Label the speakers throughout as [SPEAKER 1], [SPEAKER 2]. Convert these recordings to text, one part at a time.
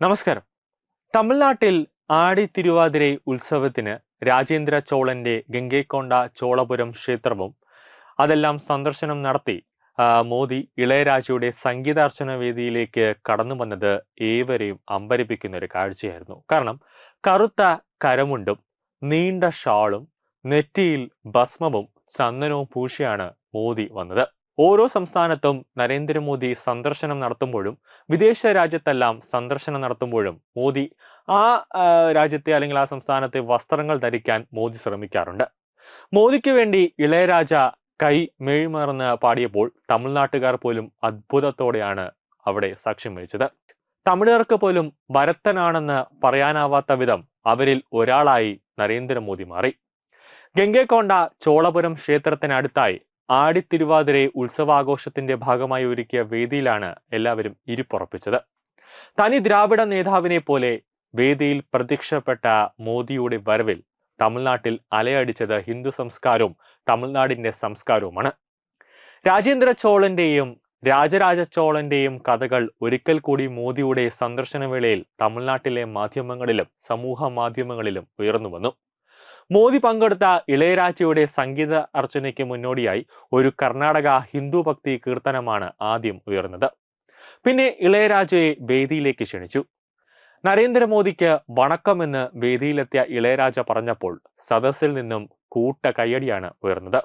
[SPEAKER 1] നമസ്കാരം. തമിഴ്നാട്ടിൽ ആടി തിരുവാതിര ഉത്സവത്തിന് രാജേന്ദ്ര ചോളന്റെ ഗംഗൈക്കൊണ്ട ചോളപുരം ക്ഷേത്രവും അതെല്ലാം സന്ദർശനം നടത്തി മോദി ഇളയരാജയുടെ സംഗീതാർച്ചന വേദിയിലേക്ക് കടന്നു വന്നത് ഏവരെയും അമ്പരിപ്പിക്കുന്ന ഒരു കാഴ്ചയായിരുന്നു. കാരണം കറുത്ത കരമുണ്ടും നീണ്ട ഷാളും നെറ്റിയിൽ ഭസ്മവും ചന്ദനവും പൂശിയാണ് മോദി വന്നത്. ഓരോ സംസ്ഥാനത്തും നരേന്ദ്രമോദി സന്ദർശനം നടത്തുമ്പോഴും വിദേശ രാജ്യത്തെല്ലാം സന്ദർശനം നടത്തുമ്പോഴും മോദി ആ രാജ്യത്തെ അല്ലെങ്കിൽ ആ സംസ്ഥാനത്തെ വസ്ത്രങ്ങൾ ധരിക്കാൻ മോദി ശ്രമിക്കാറുണ്ട്. മോദിക്ക് വേണ്ടി ഇളയരാജ കൈ മെഴിമറന്ന് പാടിയപ്പോൾ തമിഴ്നാട്ടുകാർ പോലും അത്ഭുതത്തോടെയാണ് അവിടെ സാക്ഷ്യം വഹിച്ചത്. തമിഴർക്ക് പോലും ഭരത്തനാണെന്ന് പറയാനാവാത്ത വിധം അവരിൽ ഒരാളായി നരേന്ദ്രമോദി മാറി. ഗംഗൈക്കൊണ്ട ചോളപുരം ക്ഷേത്രത്തിനടുത്തായി ആടിത്തിരുവാതിരെ ഉത്സവാഘോഷത്തിന്റെ ഭാഗമായി ഒരുക്കിയ വേദിയിലാണ് എല്ലാവരും ഇരിപ്പുറപ്പിച്ചത്. തനി ദ്രാവിഡ നേതാവിനെ പോലെ വേദിയിൽ പ്രത്യക്ഷപ്പെട്ട മോദിയുടെ വരവിൽ തമിഴ്നാട്ടിൽ അലയടിച്ചത് ഹിന്ദു സംസ്കാരവും തമിഴ്നാടിന്റെ സംസ്കാരവുമാണ്. രാജേന്ദ്ര ചോളന്റെയും രാജരാജ ചോളന്റെയും കഥകൾ ഒരിക്കൽ കൂടി മോദിയുടെ സന്ദർശന വേളയിൽ തമിഴ്നാട്ടിലെ മാധ്യമങ്ങളിലും സമൂഹ മാധ്യമങ്ങളിലും ഉയർന്നു വന്നു. മോദി പങ്കെടുത്ത ഇളയരാജയുടെ സംഗീത അർച്ചനയ്ക്ക് മുന്നോടിയായി ഒരു കർണാടക ഹിന്ദു ഭക്തി കീർത്തനമാണ് ആദ്യം ഉയർന്നത്. പിന്നെ ഇളയരാജയെ വേദിയിലേക്ക് ക്ഷണിച്ചു. നരേന്ദ്രമോദിക്ക് വണക്കമെന്ന് വേദിയിലെത്തിയ ഇളയരാജ പറഞ്ഞപ്പോൾ സദസ്സിൽ നിന്നും കൂട്ട കയ്യടിയാണ് ഉയർന്നത്.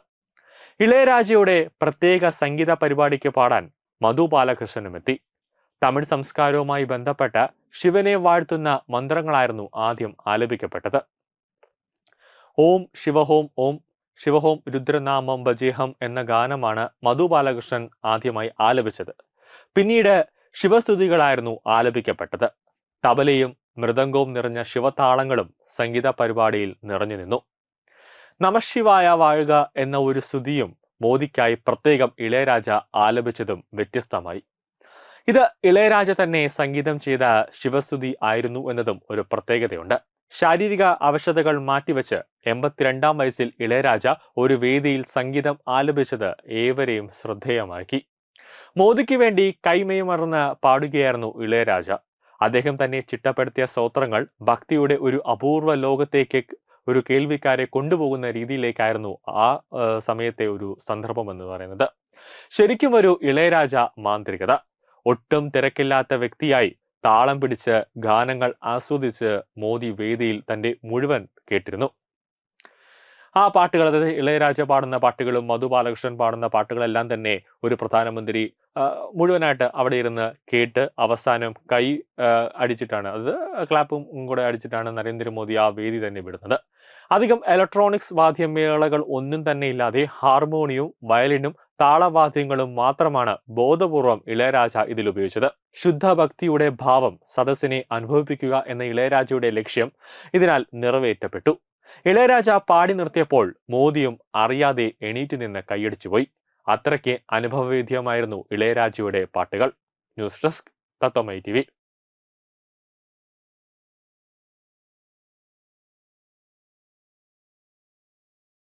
[SPEAKER 1] ഇളയരാജയുടെ പ്രത്യേക സംഗീത പരിപാടിക്ക് പാടാൻ മധു ബാലകൃഷ്ണനും എത്തി. തമിഴ് സംസ്കാരവുമായി ബന്ധപ്പെട്ട ശിവനെ വാഴ്ത്തുന്ന മന്ത്രങ്ങളായിരുന്നു ആദ്യം ആലപിക്കപ്പെട്ടത്. ഓം ശിവഹോം ഓം ശിവഹോം രുദ്രനാമം ബജേഹം എന്ന ഗാനമാണ് മധു ബാലകൃഷ്ണൻ ആദ്യമായി ആലപിച്ചത്. പിന്നീട് ശിവസ്തുതികളായിരുന്നു ആലപിക്കപ്പെട്ടത്. തബലയും മൃദംഗവും നിറഞ്ഞ ശിവതാളങ്ങളും സംഗീത പരിപാടിയിൽ നിറഞ്ഞു നിന്നു. നമശിവായ വാഴുക എന്ന ഒരു സ്തുതിയും മോദിക്കായി പ്രത്യേകം ഇളയരാജ ആലപിച്ചതും വ്യത്യസ്തമായി. ഇത് ഇളയരാജ തന്നെ സംഗീതം ചെയ്ത ശിവസ്തുതി ആയിരുന്നു എന്നതും ഒരു പ്രത്യേകതയുണ്ട്. ശാരീരിക അവശതകൾ മാറ്റിവെച്ച് എൺപത്തിരണ്ടാം വയസ്സിൽ ഇളയരാജ ഒരു വേദിയിൽ സംഗീതം ആലപിച്ചത് ഏവരെയും ശ്രദ്ധേയമാക്കി. മോദിക്ക് വേണ്ടി കൈമയമറന്ന് പാടുകയായിരുന്നു ഇളയരാജ. അദ്ദേഹം തന്നെ ചിട്ടപ്പെടുത്തിയ സ്തോത്രങ്ങൾ ഭക്തിയുടെ ഒരു അപൂർവ ലോകത്തേക്ക് ഒരു കേൾവിക്കാരെ കൊണ്ടുപോകുന്ന രീതിയിലേക്കായിരുന്നു ആ സമയത്തെ ഒരു സന്ദർഭം എന്ന് പറയുന്നത്. ശരിക്കും ഒരു ഇളയരാജ മാന്ത്രികത. ഒട്ടും തിരക്കില്ലാത്ത വ്യക്തിയായി താളം പിടിച്ച് ഗാനങ്ങൾ ആസ്വദിച്ച് മോദി വേദിയിൽ തന്റെ മുഴുവൻ കേട്ടിരുന്നു. ആ പാട്ടുകൾ അതായത് ഇളയരാജ പാടുന്ന പാട്ടുകളും മധു ബാലകൃഷ്ണൻ പാടുന്ന പാട്ടുകളെല്ലാം തന്നെ ഒരു പ്രധാനമന്ത്രി മുഴുവനായിട്ട് അവിടെ ഇരുന്ന് കേട്ട് അവസാനം കൈ അടിച്ചിട്ടാണ് അത് ക്ലാപ്പും കൂടെ അടിച്ചിട്ടാണ് നരേന്ദ്രമോദി ആ വേദി തന്നെ വിടുന്നത്. അധികം ഇലക്ട്രോണിക്സ് വാദ്യമേളകൾ ഒന്നും തന്നെ ഇല്ലാതെ ഹാർമോണിയവും വയലിനും താളവാദ്യങ്ങളും മാത്രമാണ് ബോധപൂർവം ഇളയരാജ ഇതിൽ ഉപയോഗിച്ചത്. ശുദ്ധ ഭക്തിയുടെ ഭാവം സദസ്സിനെ അനുഭവിപ്പിക്കുക എന്ന ഇളയരാജയുടെ ലക്ഷ്യം ഇതിനാൽ നിറവേറ്റപ്പെട്ടു. ഇളയരാജ പാടി നിർത്തിയപ്പോൾ മോദിയും അറിയാതെ എണീറ്റ് നിന്ന് കൈയടിച്ചുപോയി അത്രയ്ക്ക് അനുഭവവേദ്യമായിരുന്നു ഇളയരാജയുടെ പാട്ടുകൾ. ന്യൂസ് ഡെസ്ക് തത്വമൈ ടി